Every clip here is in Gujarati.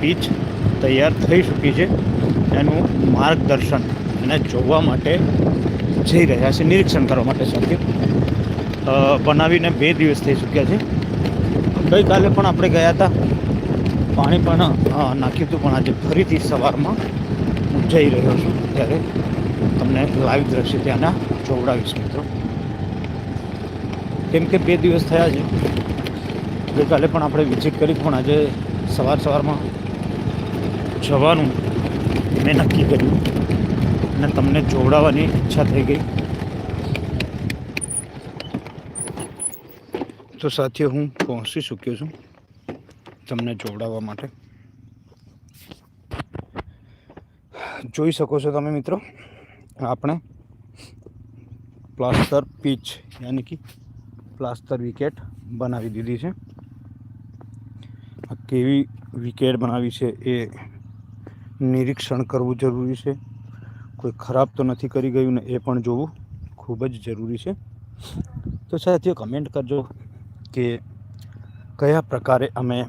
પીચ તૈયાર થઈ ચૂકી છે એનું માર્ગદર્શન એને જોવા માટે જઈ રહ્યા છે, નિરીક્ષણ કરવા માટે સાથીઓ બનાવીને બે દિવસ થઈ ચૂક્યા છે. ગઈકાલે પણ આપણે ગયા હતા. પાણી પણ નાખ્યું હતું, પણ આજે ફરીથી સવારમાં હું જઈ રહ્યો છું ત્યારે તમને લાઈવ દ્રશ્ય ત્યાંના જોવડાવીશ મિત્રો. કેમ કે બે દિવસ થયા છે. ગઈકાલે પણ આપણે વિઝિટ કરી, પણ આજે સવાર સવારમાં જવાનું મેં નક્કી કર્યું અને તમને જોવડાવવાની ઈચ્છા થઈ ગઈ. તો સાથીઓ હું પહોંચી ચૂક્યો છું તમને જોવડાવવા માટે. જોઈ શકો છો તમે મિત્રો, આપણે પ્લાસ્ટર પીચ, યાની કે પ્લાસ્ટર વિકેટ બનાવી દીધી છે. આ કેવી વિકેટ બનાવી છે એ નિરીક્ષણ કરવું જરૂરી છે. કોઈ ખરાબ તો નથી કરી ગયું ને એ પણ જોવું ખૂબ જ જરૂરી છે. તો સાથીઓ કમેન્ટ કરજો કે કયા પ્રકારે અમે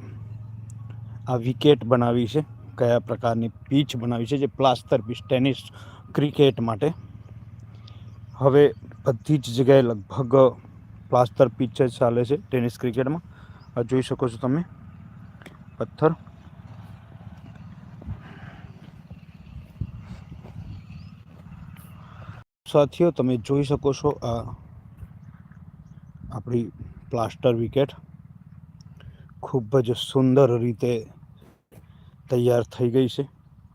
આ વિકેટ બનાવી છે, કયા પ્રકારની પીચ બનાવી છે, જે પ્લાસ્ટર પીચ, ટેનિસ, ક્રિકેટ માટે. હવે બધી જ જગ્યાએ લગભગ પ્લાસ્ટર પીચ જ ચાલે છે ટેનિસ ક્રિકેટમાં. જોઈ શકો છો તમે. પથ્થર. સાથીઓ, તમે જોઈ શકો છો આ આપણી પ્લાસ્ટર વિકેટ. ખૂબ જ સુંદર રીતે તૈયાર થઈ ગઈ છે.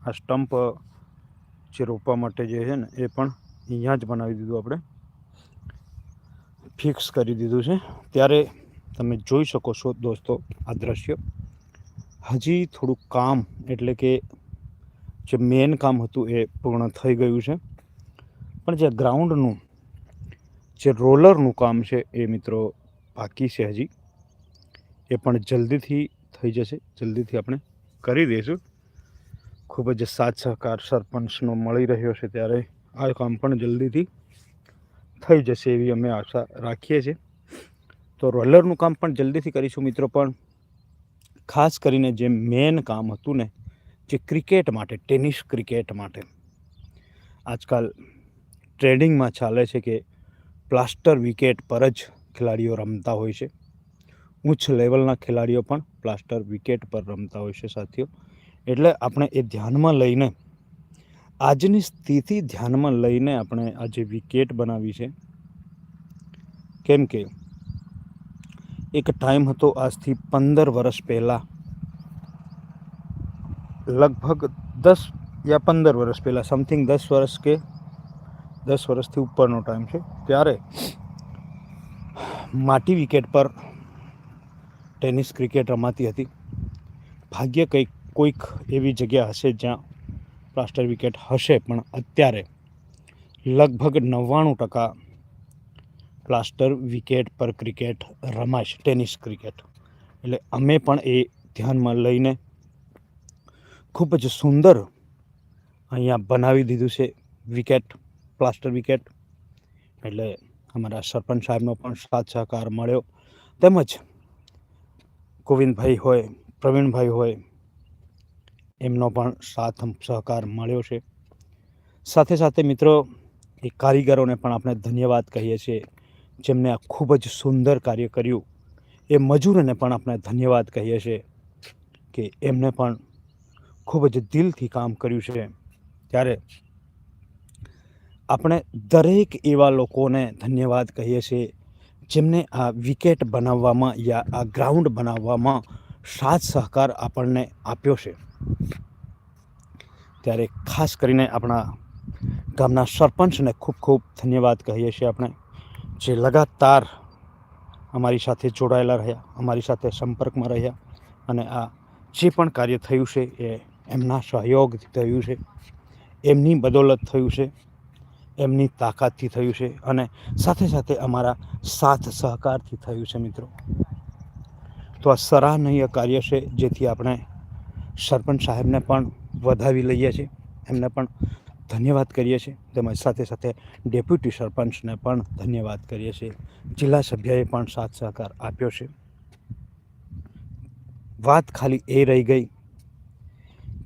આ સ્ટમ્પ જે રોપવા માટે જે છે ને, એ પણ અહીંયા જ બનાવી દીધું આપણે. ફિક્સ કરી દીધું છે. ત્યારે તમે જોઈ શકો છો દોસ્તો આ દ્રશ્ય. હજી થોડું કામ, એટલે કે જે મેન કામ હતું એ પૂર્ણ થઈ ગયું છે. પણ જે ગ્રાઉન્ડનું જે રોલરનું કામ છે એ મિત્રો બાકી છે હજી. એ પણ જલ્દીથી થઈ જશે. જલ્દીથી આપણે કરી દઈશું. ખૂબ જ સાથ સહકાર સરપંચનો મળી રહ્યો છે ત્યારે આ કામ પણ જલ્દીથી થઈ જશે એવી અમે આશા રાખીએ છીએ. તો રોલરનું કામ પણ જલ્દીથી કરીશું મિત્રો, પણ ખાસ કરીને જે મેન કામ હતું ને, જે ક્રિકેટ માટે ટેનિસ ક્રિકેટ માટે. આજકાલ ટ્રેડિંગમાં ચાલે છે કે પ્લાસ્ટર વિકેટ પર જ ખેલાડીઓ રમતા હોય છે. ઉચ્ચ લેવલના ખેલાડીઓ પણ પ્લાસ્ટર વિકેટ પર રમતા હોય છે સાથીઓ. એટલે આપણે એ ધ્યાનમાં લઈને, આજની સ્થિતિ ધ્યાનમાં લઈને આપણે આજે વિકેટ બનાવી છે, કેમ કે એક ટાઈમ હતો આજથી પંદર વર્ષ પહેલાં, લગભગ દસ યા પંદર વર્ષ પહેલાં, સમથિંગ દસ વર્ષ કે દસ વર્ષથી ઉપરનો ટાઈમ છે, ત્યારે માટી વિકેટ પર ટેનિસ ક્રિકેટ રમાતી હતી. ભાગ્ય કંઈક, કોઈક એવી જગ્યા હશે જ્યાં પ્લાસ્ટર વિકેટ હશે, પણ અત્યારે લગભગ નવ્વાણું ટકા પ્લાસ્ટર વિકેટ પર ક્રિકેટ રમાય છે ટેનિસ ક્રિકેટ એટલે અમે પણ એ ધ્યાનમાં લઈને ખૂબ જ સુંદર અહીંયા બનાવી દીધું છે વિકેટ પ્લાસ્ટર વિકેટ. એટલે અમારા સરપંચ સાહેબનો પણ સાથ સહકાર મળ્યો. તેમજ ગોવિંદભાઈ હોય, પ્રવીણભાઈ હોય, એમનો પણ સાથ સહકાર મળ્યો છે. સાથે સાથે મિત્રો, એ કારીગરોને પણ આપણે ધન્યવાદ કહીએ છીએ, જેમને આ ખૂબ જ સુંદર કાર્ય કર્યું. એ મજૂરોને પણ આપણે ધન્યવાદ કહીએ છીએ કે એમને પણ ખૂબ જ દિલથી કામ કર્યું છે. ત્યારે આપણે દરેક એવા લોકોને ધન્યવાદ કહીએ છીએ, જેમને આ વિકેટ બનાવવામાં યા આ ગ્રાઉન્ડ બનાવવામાં સાથ સહકાર આપણને આપ્યો છે. ત્યારે ખાસ કરીને આપણા ગામના સરપંચને ખૂબ ખૂબ ધન્યવાદ કહીએ છીએ આપણે, જે લગાતાર અમારી સાથે જોડાયેલા રહ્યા, અમારી સાથે સંપર્કમાં રહ્યા અને આ જે પણ કાર્ય થયું છે એ એમના સહયોગથી થયું છે, એમની બદોલત થયું છે. એમની તાકાતથી થયું છે અને સાથે સાથે અમારા સાથ સહકારથી થયું છે મિત્રો. તો આ સરાહનીય કાર્ય છે, જેથી આપણે સરપંચ સાહેબને પણ વધાવી લઈએ છીએ. એમને પણ ધન્યવાદ કરીએ છીએ. તેમજ સાથે સાથે ડેપ્યુટી સરપંચને પણ ધન્યવાદ કરીએ છીએ. જિલ્લા સભ્યએ પણ સાથ સહકાર આપ્યો છે. વાત ખાલી એ રહી ગઈ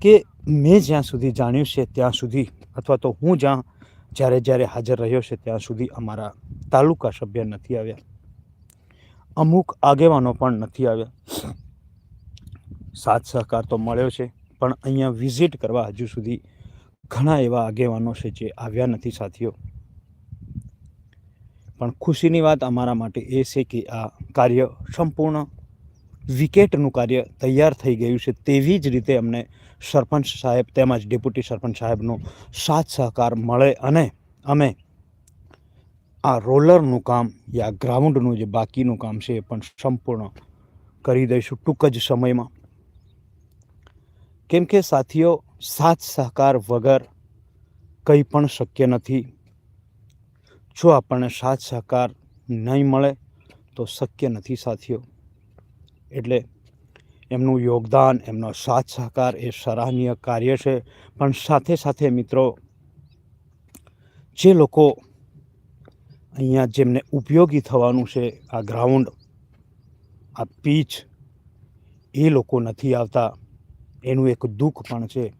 કે મેં જ્યાં સુધી જાણ્યું છે ત્યાં સુધી, અથવા તો હું જ્યાં જ્યારે જ્યારે હાજર રહ્યો છે ત્યાં સુધી અમારા તાલુકા સભ્ય નથી આવ્યા. અમુક આગેવાનો પણ નથી આવ્યા. સાથ સહકાર તો મળ્યો છે, પણ અહીંયા વિઝિટ કરવા હજુ સુધી ઘણા એવા આગેવાનો છે જે આવ્યા નથી સાથીઓ. પણ ખુશીની વાત અમારા માટે એ છે કે આ કાર્ય સંપૂર્ણ વિકેટનું કાર્ય તૈયાર થઈ ગયું છે તેવી જ રીતે અમને સરપંચ સાહેબ તેમજ ડેપ્યુટી સરપંચ સાહેબનો સાથ સહકાર મળે અને અમે આ રોલરનું કામ યા ગ્રાઉન્ડનું જે બાકીનું કામ છે એ પણ સંપૂર્ણ કરી દઈશું ટૂંક જ સમયમાં. કેમ કે સાથીઓ, સાથ સહકાર વગર કંઈ પણ શક્ય નથી. જો આપણને સાથ સહકાર નહીં મળે તો શક્ય નથી, સાથીઓ. એટલે એમનું યોગદાન, એમનો સાથ સહકાર એ સરાહનીય કાર્ય છે. પણ સાથે સાથે મિત્રો, જે લોકો અહીંયા જેમને ઉપયોગી થવાનું છે આ ગ્રાઉન્ડ, આ પીચ, એ લોકો નથી આવતા. એનું એક દુઃખ પણ છે.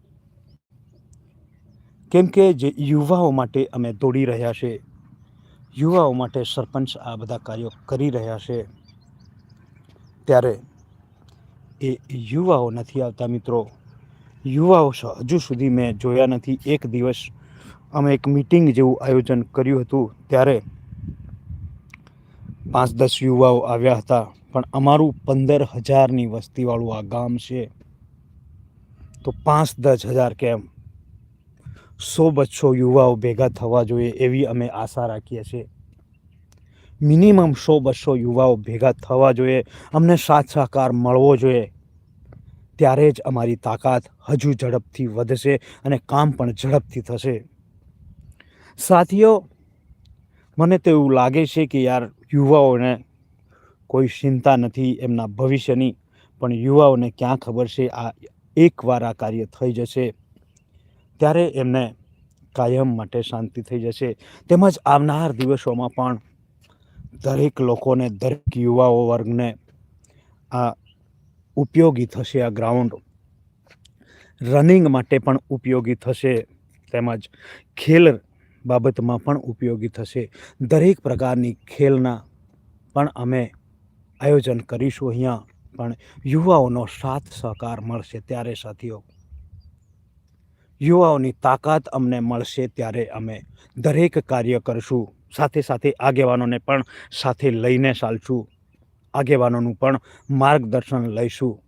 કેમ કે જે યુવાઓ માટે અમે દોડી રહ્યા છે, યુવાઓ માટે સરપંચ આ બધા કાર્યો કરી રહ્યા છે. ત્યારે એ યુવાઓ નથી આવતા મિત્રો. યુવાઓ હજુ સુધી મેં જોયા નથી. એક દિવસ અમે એક મિટિંગ જેવું આયોજન કર્યું હતું. ત્યારે પાંચ દસ યુવાઓ આવ્યા હતા. પણ અમારું પંદર હજારની વસ્તીવાળું આ ગામ છે. તો પાંચ દસ હજાર કેમ? સો બચ્છો યુવાઓ ભેગા થવા જોઈએ એવી અમે આશા રાખીએ છીએ. મિનિમમ સો બસો યુવાઓ ભેગા થવા જોઈએ, અમને સાથ સહકાર મળવો જોઈએ. ત્યારે જ અમારી તાકાત હજુ ઝડપથી વધશે અને કામ પણ ઝડપથી થશે. સાથીઓ, મને તો એવું લાગે છે કે યાર, યુવાઓને કોઈ ચિંતા નથી એમના ભવિષ્યની, પણ યુવાઓને ક્યાં ખબર છે આ એકવાર આ કાર્ય થઈ જશે. ત્યારે એમને કાયમ માટે શાંતિ થઈ જશે. તેમજ આવનાર દિવસોમાં પણ દરેક લોકોને, દરેક યુવાઓ વર્ગને આ ઉપયોગી થશે આ ગ્રાઉન્ડ રનિંગ માટે પણ ઉપયોગી થશે, તેમજ ખેલ બાબતમાં પણ ઉપયોગી થશે. દરેક પ્રકારની ખેલના પણ અમે આયોજન કરીશું અહીંયા, પણ યુવાઓનો સાથ સહકાર મળશે ત્યારે સાથીઓ. યુવાઓની તાકાત અમને મળશે ત્યારે અમે દરેક કાર્ય કરશું. સાથે સાથે આગેવાનોને પણ સાથે લઈને ચાલશું. આગેવાનોનું પણ માર્ગદર્શન લઈશું.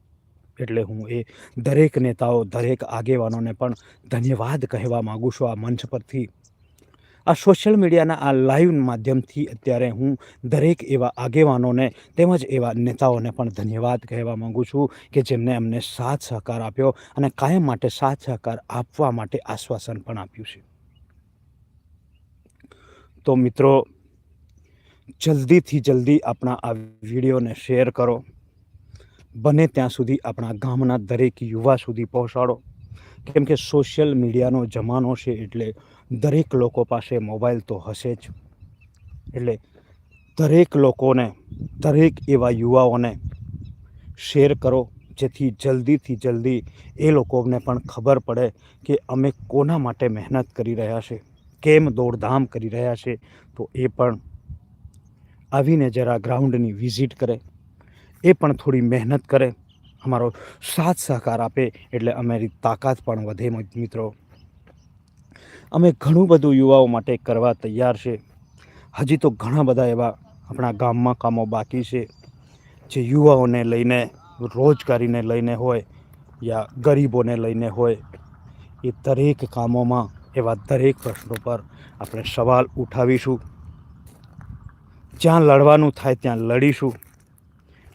એટલે હું એ દરેક નેતાઓ, દરેક આગેવાનોને પણ ધન્યવાદ કહેવા માગું છું આ મંચ પરથી. આ સોશિયલ મીડિયાના આ લાઈવ માધ્યમથી અત્યારે હું દરેક એવા આગેવાનોને તેમજ એવા નેતાઓને પણ ધન્યવાદ કહેવા માગું છું કે જેમને અમને સાથ સહકાર આપ્યો અને કાયમ માટે સાથ સહકાર આપવા માટે આશ્વાસન પણ આપ્યું છે. તો મિત્રો, જલ્દીથી જલ્દી આપણા આ વિડીયોને શેર કરો. બને ત્યાં સુધી આપણા ગામના દરેક યુવા સુધી પહોંચાડો. કેમ કે સોશિયલ મીડિયાનો જમાનો છે એટલે દરેક લોકો પાસે મોબાઈલ તો હશે જ. એટલે દરેક લોકોને, દરેક એવા યુવાઓને શેર કરો, જેથી જલ્દીથી જલ્દી એ લોકોને પણ ખબર પડે કે અમે કોના માટે મહેનત કરી રહ્યા છે. કેમ દોડધામ કરી રહ્યા છે, તો એ પણ આવીને જરા ગ્રાઉન્ડની વિઝિટ કરે, એ પણ થોડી મહેનત કરે, અમારો સાથ સહકાર આપે, એટલે અમારી તાકાત પણ વધે મિત્રો. અમે ઘણું બધું યુવાઓ માટે કરવા તૈયાર છે. હજી તો ઘણા બધા એવા આપણા ગામમાં કામો બાકી છે, જે યુવાઓને લઈને, રોજગારીને લઈને હોય, યા ગરીબોને લઈને હોય, એ દરેક કામોમાં એવા દરેક પ્રશ્નો પર આપણે સવાલ ઉઠાવીશું. જ્યાં લડવાનું થાય ત્યાં લડીશું.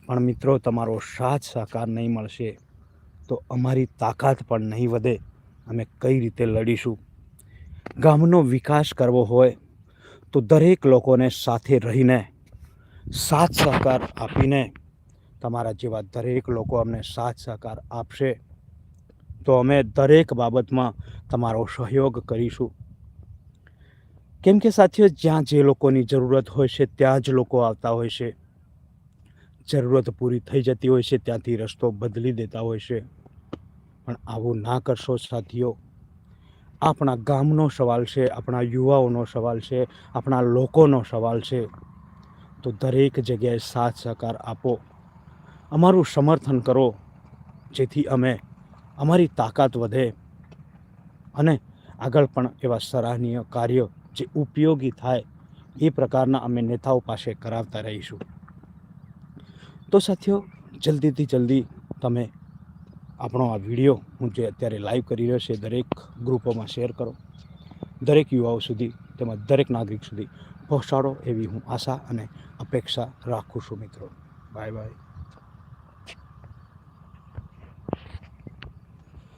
પણ મિત્રો, તમારો સાથ સહકાર નહીં મળશે તો અમારી તાકાત પણ નહીં વધે. અમે કઈ રીતે લડીશું? ગામનો વિકાસ કરવો હોય તો દરેક લોકોને સાથે રહીને, સાથ સહકાર આપીને, તમારા જેવા દરેક લોકો અમને સાથ સહકાર આપશે. તો અમે દરેક બાબતમાં તમારો સહયોગ કરીશું. કેમ કે સાથીઓ, જ્યાં જે લોકોની જરૂરત હોય છે, ત્યાં જ લોકો આવતા હોય છે. જરૂરત પૂરી થઈ જતી હોય છે, ત્યાંથી રસ્તો બદલી દેતા હોય છે. પણ આવું ના કરશો સાથીઓ. આપણા ગામનો સવાલ છે, આપણા યુવાઓનો સવાલ છે, આપણા લોકોનો સવાલ છે. તો દરેક જગ્યાએ સાથ સહકાર આપો. અમારું સમર્થન કરો, જેથી અમે, અમારી તાકાત વધે. અને આગળ પણ એવા સરાહનીય કાર્યો જે ઉપયોગી થાય એ પ્રકારના અમે નેતાઓ પાસે કરાવતા રહીશું. તો સાથીઓ, જલ્દીથી જલ્દી તમે આપણો આ વીડિયો હું જે અત્યારે લાઈવ કરી રહ્યો છે દરેક ગ્રુપોમાં શેર કરો. દરેક યુવાઓ સુધી તેમજ દરેક નાગરિક સુધી પહોંચાડો એવી હું આશા અને અપેક્ષા રાખું છું મિત્રો. Bye bye